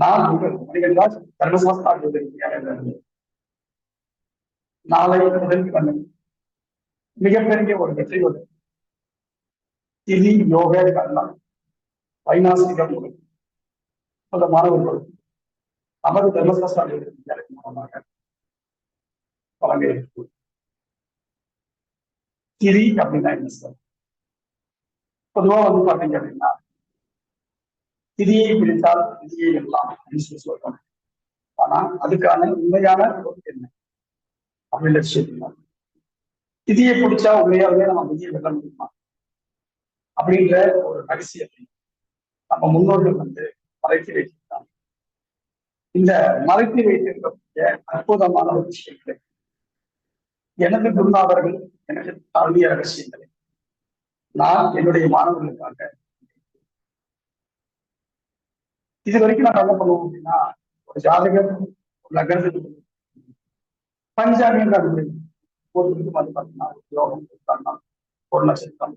நான் உங்கள் மணிகண்டாஜ் தர்மசாஸ்திரா ஜோதிர்வித்யாலயிலிருந்து நாளை முதல் பண்ண மிகப்பெரிய ஒரு வெற்றி ஒரு திதி யோக கர்ணம் வைநாசிகம் அந்த மாணவர்கள் நமது தர்மசாஸ்திரா ஜோதிர்வித்யாலயம் மூலமாக வழங்க இருக்கு திதி அப்படின்னா என்ன சார் பொதுவா வந்து பாத்தீங்க அப்படின்னா திதியை பிடித்தால் திதியை எல்லாம் அப்படின்னு சொல்லி சொல்றாங்க ஆனா அதுக்கான உண்மையான பொருள் என்ன? அப்படின்னு விஷயம் திதியை பிடிச்சா உண்மையாவே நம்ம விதியை வெல்ல முடியுமா? அப்படின்ற ஒரு ரகசியத்தை நம்ம முன்னோர்கள் வந்து மறைத்து வைத்திருக்காங்க இந்த மறைத்து வைத்திருக்கக்கூடிய அற்புதமான ஒரு விஷயங்களை. எனது குருநாதர்கள் எனக்கு தாழ்விய ரகசியங்களை. நான் என்னுடைய மாணவர்களுக்காக இது வரைக்கும் நாங்க என்ன பண்ணுவோம் அப்படின்னா ஒரு ஜாதகம் ஒரு லக்னத்துக்கு பஞ்சாமியம் ஒருத்தருக்கு வந்து பார்த்தீங்கன்னா யோகம் கொடுத்தாங்கன்னா ஒரு நட்சத்திரம்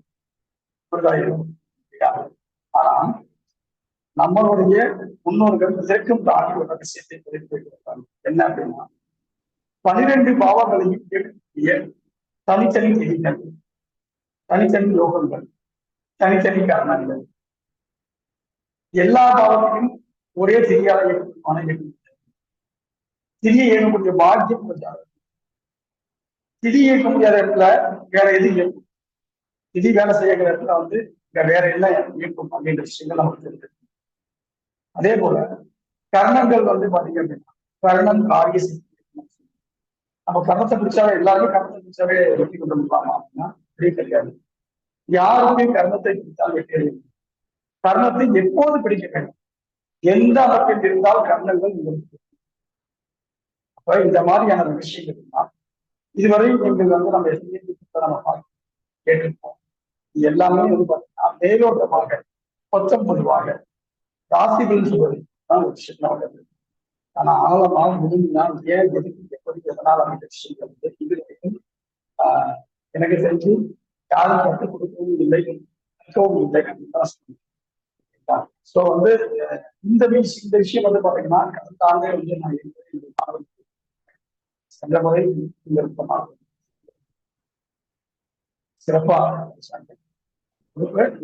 புரிதாயிரம் ஆனா நம்மளுடைய முன்னோர்கள் இதற்கும் தாண்டி ஒரு ரகசியத்தை தெரிந்து வைக்கிறாங்க என்ன அப்படின்னா பனிரெண்டு பாவங்களையும் இருக்கக்கூடிய தனித்தனி விதிகள் தனித்தனி யோகங்கள் தனித்தனி கரணங்கள் எல்லா பாவத்தையும் ஒரே திரியால இயக்கமான திரியை இயக்கக்கூடிய பாக்கியம் கொஞ்சம் திதி இயக்க முடியாத இடத்துல வேற எது இயக்கும். திதி வேலை செய்யற இடத்துல வந்து வேற என்ன இயக்கும் அப்படின்ற விஷயங்கள் நமக்கு இருக்கு அதே போல கர்ணங்கள் வந்து பாத்தீங்க அப்படின்னா கர்ணம் காரிய நம்ம கர்ணத்தை பிடிச்சாவே எல்லாருமே கர்ணத்தை பிடிச்சாவே வெற்றி கொண்டு முடியலாமா அப்படின்னா அப்படியே கிடையாது யாருமே கர்ணத்தை பிடித்தால் வெற்றி அடையும் கர்ணத்தை எப்போது பிடிக்க வேண்டும்? எந்த அமைப்பில் இருந்தால் கர்ணங்கள் உங்களுக்கு அப்ப இந்த மாதிரியான விஷயங்கள் தான் இதுவரை நீங்கள் வந்து நம்ம நம்ம கேட்டிருப்போம். இது எல்லாமே வந்து பார்த்தீங்கன்னா மேலோட்டமாக கொச்சம் பொதுவாக ராசிகள் சொல்வது தான் ஒரு விஷயம் நமக்கு ஆனா ஆழமாக முடிஞ்சால் ஏன் எதுக்கு எப்படி எதனால் அமைந்த விஷயங்கள் வந்து இது வரைக்கும் ஆஹ் எனக்கு தெரிஞ்சு யாரும் கற்றுக் கொடுக்கவும் இல்லை கற்கவும் இல்லை அப்படின்னு தான் சொல்லுவேன். ஸோ வந்து இந்த விஷயம் இந்த விஷயம் வந்து பாத்தீங்கன்னா கடந்த ஆண்டே வந்து நான் சென்ற முறை இந்த சிறப்பா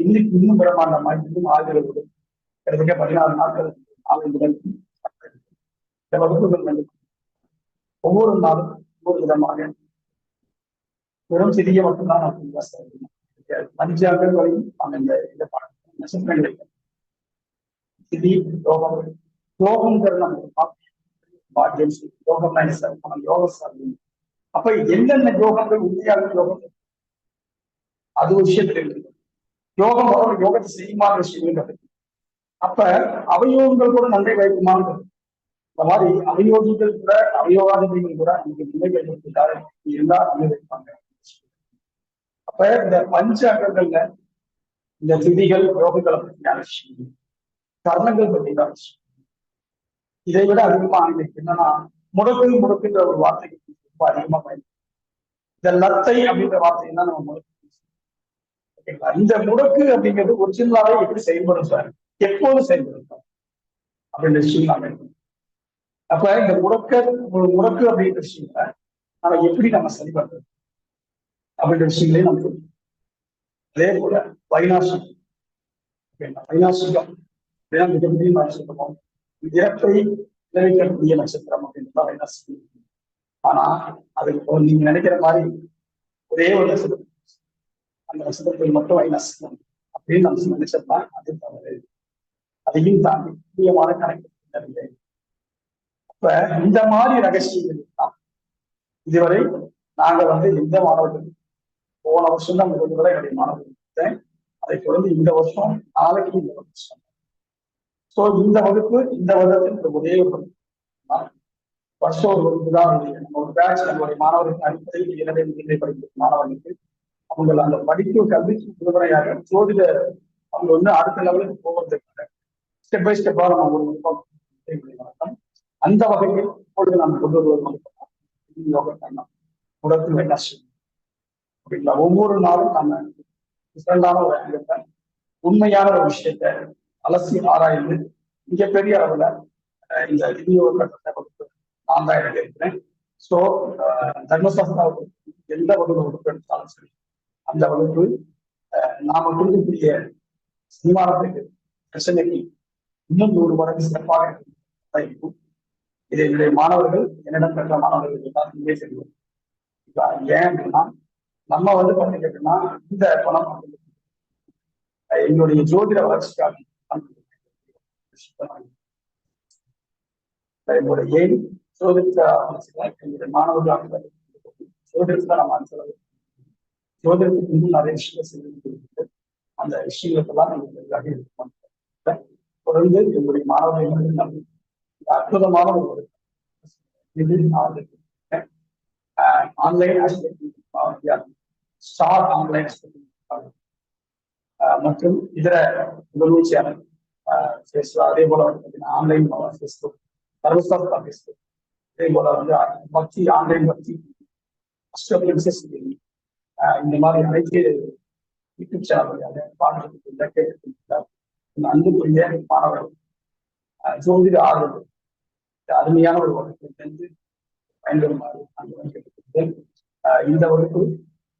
இன்னைக்கு இன்னும் பிரமாண்டமா இன்னும் ஆதரவு கிட்டத்தட்ட பதினாறு நாட்கள் நாலு முதல் வகுப்புகள் ஒவ்வொரு நாளும் ஒவ்வொரு விதமாக வெறும் சிறிய மட்டும்தான் நான் பஞ்சாங்கங்களையும் வரையும் நாங்கள் இந்த இந்த நெசங்களை சிதி யோகம் யோகம்ங்கிற நம்ம பாக்கியம் யோகம் நம்ம யோக சாதனை அப்ப என்னென்ன யோகங்கள் உண்மையாக யோகம் அது ஒரு விஷயத்துல இருக்கு யோகம் வரும் யோகத்தை செய்யுமான விஷயங்கள் அப்ப அவயோகங்கள் கூட நன்மை வைக்குமாங்கிறது இந்த மாதிரி அவயோகிகள் கூட அவயோகாதிபதிகள் கூட நமக்கு நன்மை வைப்பதற்காக இருந்தா நன்மை வைப்பாங்க அப்ப இந்த பஞ்ச அங்கங்கள்ல இந்த திதிகள் யோகங்களை பற்றியான விஷயம் கர்ணங்கள் பற்றி விஷயம் இதை விட அதிகமா ஆங்கிலம் என்னன்னா முடக்கு முடக்குன்ற ஒரு வார்த்தைக்கு ரொம்ப அதிகமா பயன்படுது. இந்த லத்தை அப்படின்ற வார்த்தையை தான் நம்ம முடக்கு ஓகேங்களா? இந்த முடக்கு அப்படிங்கிறது ஒரிஜினலாவே எப்படி செயல்படும் சார்? எப்போது செயல்படும் சார்? அப்படின்ற விஷயம் நாம அப்ப இந்த முடக்க முடக்கு அப்படின்ற விஷயங்களை நம்ம எப்படி நம்ம சரி பண்றது அப்படின்ற விஷயங்களையும் நம்ம அதே போல வைநாசிகம் வைநாசிகம் வேறு மிக பெரிய நட்சத்திரமும் இறப்பை விளைவிக்கக்கூடிய நட்சத்திரம் அப்படின்னு என்ன வைநாசிகம் ஆனா அது நீங்க நினைக்கிற மாதிரி ஒரே ஒரு நட்சத்திரம். அந்த நட்சத்திரத்தில் மட்டும் வைநாசிகம் அப்படின்னு நம்ம நினைச்சோம்னா அது தவறு. அதையும் தாண்டி முக்கியமான கணக்கு அப்ப இந்த மாதிரி ரகசியங்கள் தான் இதுவரை நாங்க வந்து எந்த மாணவர்கள் போன வருஷம் தான் முதல் முறை என்னுடைய மாணவர்கள் அதை தொடர்ந்து இந்த வருஷம் நாளைக்கு இந்த வருஷம். சோ இந்த வகுப்பு இந்த வருடத்தில் ஒரே ஒரு வருஷம் ஒரு வகுப்பு தான் நம்ம ஒரு பேட்ச் நம்மளுடைய மாணவர்களுக்கு அடிப்படையில் இரண்டை நிலை படிக்கும் மாணவர்களுக்கு. அவங்க அந்த படிக்கும் கல்விக்கு முழுமையாக ஜோதிட அவங்க வந்து அடுத்த லெவலுக்கு போகிறதுக்காக ஸ்டெப் பை ஸ்டெப்பா நம்ம ஒரு வணக்கம். அந்த வகையில் இப்பொழுது நாம் கொண்டு வருவது யோகா கண்ணம் உடற்கு நஷ்டம் அப்படிங்களா? ஒவ்வொரு நாளும் நம்ம சிறந்தான ஒரு அங்கத்தை உண்மையான ஒரு விஷயத்த அலசி ஆராய்ந்து மிக பெரிய அளவுல இந்த விநியோக கட்டத்தை வகுப்பு நான் தான் எனக்கு இருக்கிறேன் ஸோ தர்மசாஸ்திரா வகுப்பு எந்த வகுப்பு வகுப்பு எடுத்தாலும் சரி அந்த வகுப்பு அஹ், நாம கொடுக்கக்கூடிய சன்மானத்துக்கு பிரச்சனைக்கு இன்னும் நூறு மடங்கு சிறப்பாக இருக்கும். இதை என்னுடைய மாணவர்கள் என்னிடம் பெற்ற மாணவர்கள் எல்லாத்துக்குமே தெரியும். ஏன் அப்படின்னா நம்ம வந்து பார்த்தீங்க அப்படின்னா இந்த பணம் என்னுடைய ஜோதிட வளர்ச்சிக்காக என்னோட எய்ம் ஜோதிட வளர்ச்சிக்காக என்னுடைய நம்ம செலவு இன்னும் நிறைய விஷயங்கள் செய்து அந்த விஷயங்களுக்கெல்லாம் நீங்க இருக்கணும் தொடர்ந்து என்னுடைய மாணவர்கள் அற்புதமான ஒரு இது ஆன்லைன் ஸ்டார் ஆன்லைன் மற்றும் இதர முதல்வர் சேனல் அதே போல வந்து பார்த்தீங்கன்னா ஆன்லைன் ஃபேஸ்புக் சர்வசாஸ்தா ஃபேஸ்புக் அதே போல வந்து பக்தி ஆன்லைன் பக்தி அஷ்ட இந்த மாதிரி அனைத்து யூடியூப் சேனல் வழியாக பாடல்களுக்கு அன்புக்குரிய மாணவர்கள் ஜோதிட ஆர்வம் அருமையான ஒரு வகுப்பை சென்று பயன்பெறுமாறு அன்புடன் கேட்டுக்கொள்கிறேன். இந்த வகுப்பு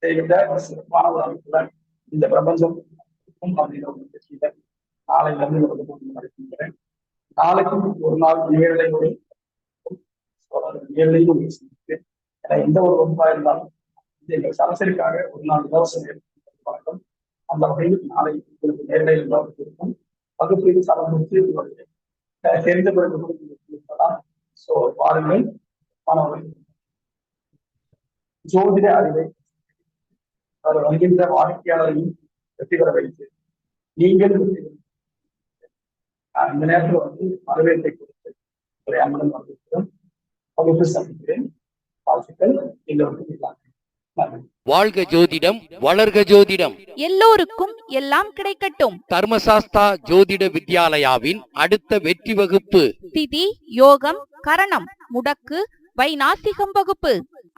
இதை ஒரு சிறப்பான ஒரு அமைப்புடன் இந்த பிரபஞ்சம் இருக்கும் அப்படிங்கிற ஒரு நம்பிக்கையில நாளையில இருந்து இந்த வகுப்பு நடத்துகிறேன் நாளைக்கும் ஒரு நாள் நேரலையோடு நேரலையும் உங்களுக்கு ஏன்னா எந்த ஒரு வகுப்பா இருந்தாலும் இது எங்கள் சராசரிக்காக ஒரு நாள் இலவச நேரம் வழக்கம் அந்த வகையில் நாளை உங்களுக்கு நேரலையில் வகுப்பு இருக்கும் வகுப்பில் சமர்ப்பித்து உங்களுடைய தெரிந்த பிறகு இருப்பதால் ஸோ பாருங்கள். மாணவர்கள் ஜோதிட அறிவை அவர் வருகின்ற வாடிக்கையாளரையும் வெற்றி பெற வைத்து நீங்கள் வெற்றி இந்த நேரத்தில் வந்து வரவேற்பை கொடுத்து உங்களை அன்புடன் வரவேற்கிறோம் வகுப்பு சந்திக்கிறேன் வாழ்த்துக்கள். எல்லோருக்கும் இல்லாமல் வாழ்க ஜோதிடம் வளர்க ஜோதிடம். எல்லோருக்கும் எல்லாம் கிடைக்கட்டும். தர்மசாஸ்தா ஜோதிட வித்யாலயாவின் அடுத்த வெற்றி வகுப்பு. திதி யோகம் கரணம் முடக்கு வைநாசிகம் வகுப்பு.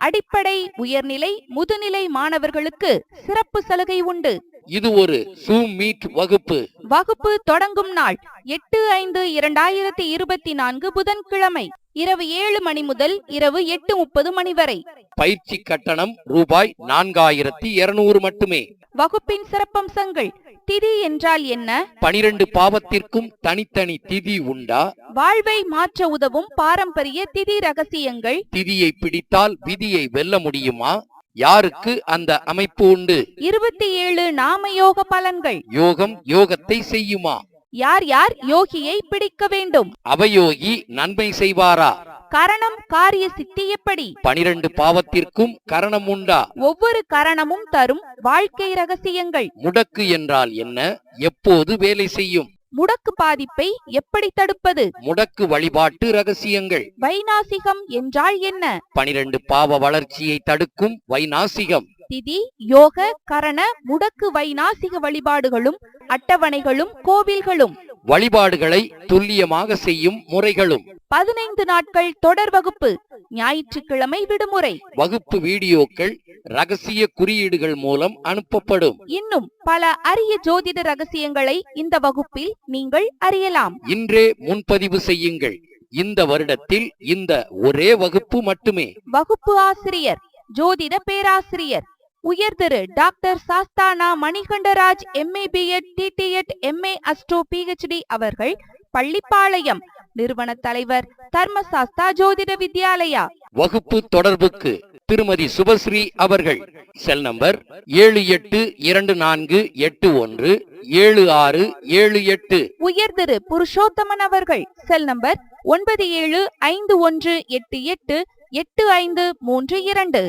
அடிப்படை உயர்நிலை முதுநிலை மாணவர்களுக்கு சிறப்பு சலுகை உண்டு. இது ஒரு சூம் மீட் வகுப்பு. வகுப்பு தொடங்கும் நாள். எட்டு ஐந்து இரண்டாயிரத்தி இருபத்தி நான்கு புதன்கிழமை. இரவு ஏழு மணி முதல் இரவு எட்டு முப்பது மணி வரை. பயிற்சி கட்டணம் ரூபாய் நான்காயிரத்தி இருநூறு மட்டுமே. வகுப்பின் சிறப்பம்சங்கள். திதி என்றால் என்ன? பனிரெண்டு பாவத்திற்கும் தனித்தனி திதி உண்டா? வாழ்வை மாற்ற உதவும் பாரம்பரிய திதி ரகசியங்கள். திதியை பிடித்தால் விதியை வெல்ல முடியுமா? யாருக்கு அந்த அமைப்பு உண்டு? இருபத்தி ஏழு நாமயோக பலன்கள். யோகம் யோகத்தை செய்யுமா? யார் யார் யோகியை பிடிக்க வேண்டும்? அவயோகி நன்மை செய்வாரா? கரணம் காரிய சித்தி எப்படி? பனிரெண்டு பாவத்திற்கும் கரணம் உண்டா? ஒவ்வொரு கரணமும் தரும் வாழ்க்கை ரகசியங்கள். முடக்கு என்றால் என்ன? எப்போது வேலை செய்யும்? முடக்கு பாதிப்பை எப்படி தடுப்பது? முடக்கு வழிபாட்டு ரகசியங்கள். வைநாசிகம் என்றால் என்ன? பனிரெண்டு பாவ வளர்ச்சியை தடுக்கும் வைநாசிகம். திதி யோக கரண முடக்கு வைநாசிக வழிபாடுகளும் அட்டவணைகளும் கோவில்களும். வழிபாடுகளை துல்லியமாக செய்யும் முறைகளும். பதினைந்து நாட்கள் தொடர் வகுப்பு ஞாயிற்றுக்கிழமை விடுமுறை. வகுப்பு வீடியோக்கள் ரகசிய குறியீடுகள் மூலம் அனுப்பப்படும். இன்னும் பல அரிய ஜோதிட ரகசியங்களை இந்த வகுப்பில் நீங்கள் அறியலாம். இன்றே முன்பதிவு செய்யுங்கள். இந்த வருடத்தில் இந்த ஒரே வகுப்பு மட்டுமே. வகுப்பு ஆசிரியர் ஜோதிட பேராசிரியர் உயர் திரு doctor Sasthana Manikandaraj MA BEd DTEd MA astro PhD அவர்கள் பள்ளிப்பாளையம் நிறுவன தலைவர் தர்மசாஸ்தா ஜோதிட வித்யாலயா. வகுப்பு தொடர்புக்கு திருமதி சுபஸ்ரீ அவர்கள். செல் நம்பர் ஏழு எட்டு இரண்டு நான்கு எட்டு ஒன்று ஏழு ஆறு ஏழு எட்டு. உயர் திரு புருஷோத்தமன் அவர்கள் செல் நம்பர் ஒன்பது ஏழு ஐந்து ஒன்று எட்டு எட்டு எட்டு ஐந்து மூன்று இரண்டு.